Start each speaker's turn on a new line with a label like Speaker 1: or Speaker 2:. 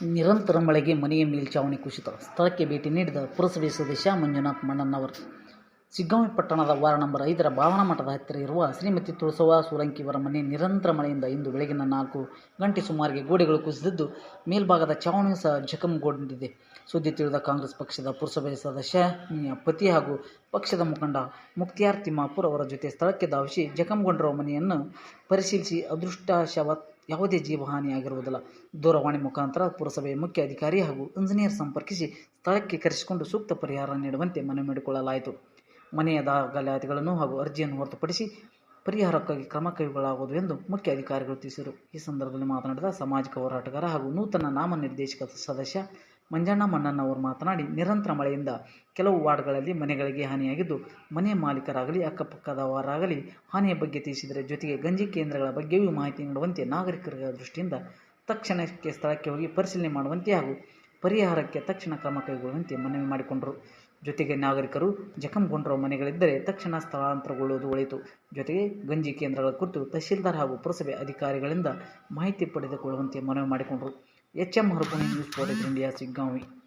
Speaker 1: ನಿರಂತರ ಮಳೆಗೆ ಮನೆಯ ಮೇಲ್ಛಾವಣಿ ಕುಸಿತ. ಸ್ಥಳಕ್ಕೆ ಭೇಟಿ ನೀಡಿದ ಪುರಸಭೆ ಸದಸ್ಯ ಮಂಜುನಾಥ್ ಮಣ್ಣನ್ನವರ್ ಸಿಗ್ಗಾಂವಿ ಪಟ್ಟಣದ ವಾರ್ಡ್ ನಂಬರ್ ಐದರ ಭಾವನಾ ಮಠದ ಹತ್ತಿರ ಇರುವ ಶ್ರೀಮತಿ ತುಳಸವ ಸೋಲಂಕಿಯವರ ಮನೆ ನಿರಂತರ ಮಳೆಯಿಂದ ಇಂದು ಬೆಳಗಿನ ನಾಲ್ಕು ಗಂಟೆ ಸುಮಾರಿಗೆ ಗೋಡೆಗಳು ಕುಸಿದಿದ್ದು ಮೇಲ್ಭಾಗದ ಚಾವಣಿ ಸಹ ಜಖಂಗೊಂಡಿದೆ. ಸುದ್ದಿ ತಿಳಿದ ಕಾಂಗ್ರೆಸ್ ಪಕ್ಷದ ಪುರಸಭೆ ಸದಸ್ಯ ಪತಿ ಹಾಗೂ ಪಕ್ಷದ ಮುಖಂಡ ಮುಕ್ತಿಯಾರ್ ತಿಮ್ಮಾಪುರ್ ಅವರ ಜೊತೆ ಸ್ಥಳಕ್ಕೆ ಧಾವಿಸಿ ಜಖಂಗೊಂಡಿರುವ ಮನೆಯನ್ನು ಪರಿಶೀಲಿಸಿ ಅದೃಷ್ಟವಶಾತ್ ಯಾವುದೇ ಜೀವಹಾನಿಯಾಗಿರುವುದಿಲ್ಲ ದೂರವಾಣಿ ಮುಖಾಂತರ ಪುರಸಭೆಯ ಮುಖ್ಯ ಅಧಿಕಾರಿ ಹಾಗೂ ಇಂಜಿನಿಯರ್ ಸಂಪರ್ಕಿಸಿ ಸ್ಥಳಕ್ಕೆ ಕರೆಸಿಕೊಂಡು ಸೂಕ್ತ ಪರಿಹಾರ ನೀಡುವಂತೆ ಮನವಿ ಮಾಡಿಕೊಳ್ಳಲಾಯಿತು. ಮನೆಯ ದಾಖಲಾತಿಗಳನ್ನು ಹಾಗೂ ಅರ್ಜಿಯನ್ನು ಹೊರತುಪಡಿಸಿ ಪರಿಹಾರಕ್ಕಾಗಿ ಕ್ರಮ ಕೈಗೊಳ್ಳಲಾಗುವುದು ಎಂದು ಮುಖ್ಯ ಅಧಿಕಾರಿಗಳು ತಿಳಿಸಿದರು. ಈ ಸಂದರ್ಭದಲ್ಲಿ ಮಾತನಾಡಿದ ಸಾಮಾಜಿಕ ಹೋರಾಟಗಾರ ಹಾಗೂ ನೂತನ ನಾಮನಿರ್ದೇಶಕ ಸದಸ್ಯ ಮಂಜಣ್ಣ ಅವರು ಮಾತನಾಡಿ, ನಿರಂತರ ಮಳೆಯಿಂದ ಕೆಲವು ವಾರ್ಡ್ಗಳಲ್ಲಿ ಮನೆಗಳಿಗೆ ಹಾನಿಯಾಗಿದ್ದು, ಮನೆ ಮಾಲೀಕರಾಗಲಿ, ಅಕ್ಕಪಕ್ಕದವರಾಗಲಿ ಹಾನಿಯ ಬಗ್ಗೆ ತಿಳಿಸಿದರೆ ಜೊತೆಗೆ ಗಂಜಿ ಕೇಂದ್ರಗಳ ಬಗ್ಗೆಯೂ ಮಾಹಿತಿ ನೀಡುವಂತೆ ನಾಗರಿಕರ ದೃಷ್ಟಿಯಿಂದ ತಕ್ಷಣಕ್ಕೆ ಸ್ಥಳಕ್ಕೆ ಹೋಗಿ ಪರಿಶೀಲನೆ ಮಾಡುವಂತೆ ಹಾಗೂ ಪರಿಹಾರಕ್ಕೆ ತಕ್ಷಣ ಕ್ರಮ ಕೈಗೊಳ್ಳುವಂತೆ ಮನವಿ ಮಾಡಿಕೊಂಡರು. ಜೊತೆಗೆ ನಾಗರಿಕರು ಜಖಂಗೊಂಡಿರುವ ಮನೆಗಳಿದ್ದರೆ ತಕ್ಷಣ ಸ್ಥಳಾಂತರಗೊಳ್ಳುವುದು ಒಳಿತು. ಜೊತೆಗೆ ಗಂಜಿ ಕೇಂದ್ರಗಳ ಕುರಿತು ತಹಶೀಲ್ದಾರ್ ಹಾಗೂ ಪುರಸಭೆ ಅಧಿಕಾರಿಗಳಿಂದ ಮಾಹಿತಿ ಪಡೆದುಕೊಳ್ಳುವಂತೆ ಮನವಿ ಮಾಡಿಕೊಂಡರು. H M Harapuni news India Shiggaon.